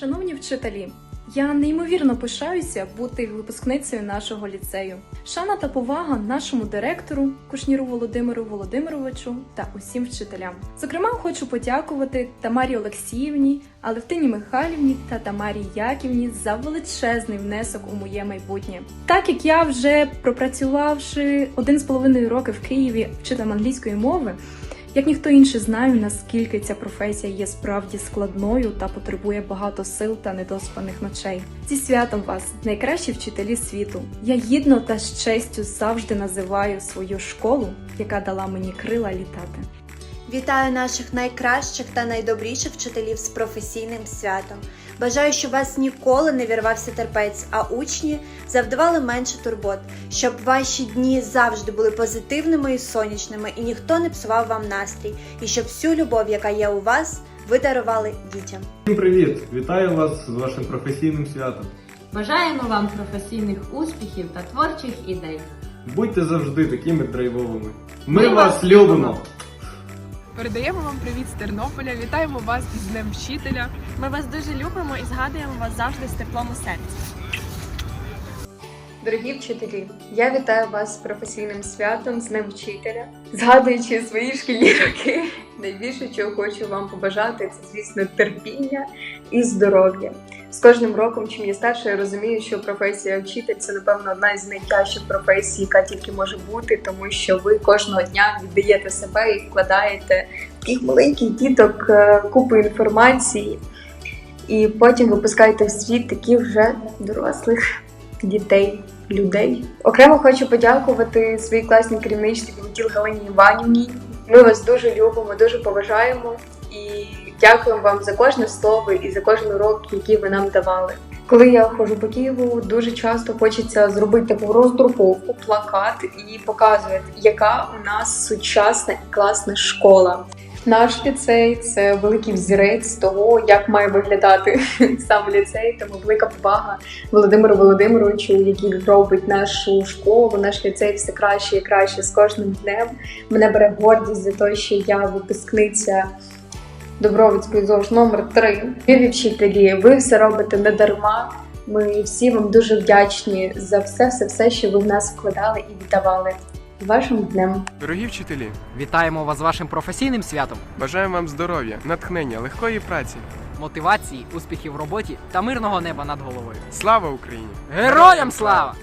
Шановні вчителі, я неймовірно пишаюся бути випускницею нашого ліцею. Шана та повага нашому директору Кушніру Володимиру Володимировичу та усім вчителям. Зокрема, хочу подякувати Тамарі Олексіївні, Алевтині Михайлівні та Тамарі Яківні за величезний внесок у моє майбутнє. Так як я вже пропрацювавши один з половиною роки в Києві вчителем англійської мови. Як ніхто інший знаю, наскільки ця професія є справді складною та потребує багато сил та недоспаних ночей. Зі святом вас, найкращі вчителі світу. Я гідно та з честю завжди називаю свою школу, яка дала мені крила літати. Вітаю наших найкращих та найдобріших вчителів з професійним святом. Бажаю, щоб вас ніколи не вірвався терпець, а учні завдавали менше турбот, щоб ваші дні завжди були позитивними і сонячними, і ніхто не псував вам настрій, і щоб всю любов, яка є у вас, ви дарували дітям. Всім привіт! Вітаю вас з вашим професійним святом. Бажаємо вам професійних успіхів та творчих ідей. Будьте завжди такими драйвовими. Ми, Ми вас вас любимо! Передаємо вам привіт з Тернополя. Вітаємо вас із Днем Вчителя. Ми вас дуже любимо і згадуємо вас завжди з теплом у серці. Дорогі вчителі, я вітаю вас з професійним святом, з Днем вчителя. Згадуючи свої шкільні роки, найбільше чого хочу вам побажати, це звісно терпіння і здоров'я. З кожним роком, чим я старше, я розумію, що професія вчитель це напевно одна із найтяжчих професій, яка тільки може бути, тому що ви кожного дня віддаєте себе і вкладаєте в таких маленьких діток е, купу інформації, і потім випускаєте в світ таких вже дорослих дітей, людей. Окремо хочу подякувати своїй класній керівничці Відділ Галині Іванівні. Ми вас дуже любимо, дуже поважаємо і дякуємо вам за кожне слово і за кожен урок, який ви нам давали. Коли я ходжу по Києву, дуже часто хочеться зробити таку роздруковку, плакат і показувати, яка у нас сучасна і класна школа. Наш ліцей це великий взірець того, як має виглядати сам ліцей, тому велика повага Володимиру Володимировичу, який робить нашу школу, наш ліцей все краще і краще з кожним днем. Мене бере гордість за те, що я випускниця Добровицької ЗОЖ номер 3 Любі вчителі, ви все робите не дарма. Ми всі вам дуже вдячні за все, все, все, що ви в нас вкладали і віддавали. Вашим днем! Дорогі вчителі, Вітаємо вас з вашим професійним святом, бажаємо вам здоров'я, натхнення, легкої праці. мотивації, успіхів в роботі та мирного неба над головою. Слава Україні! Героям слава!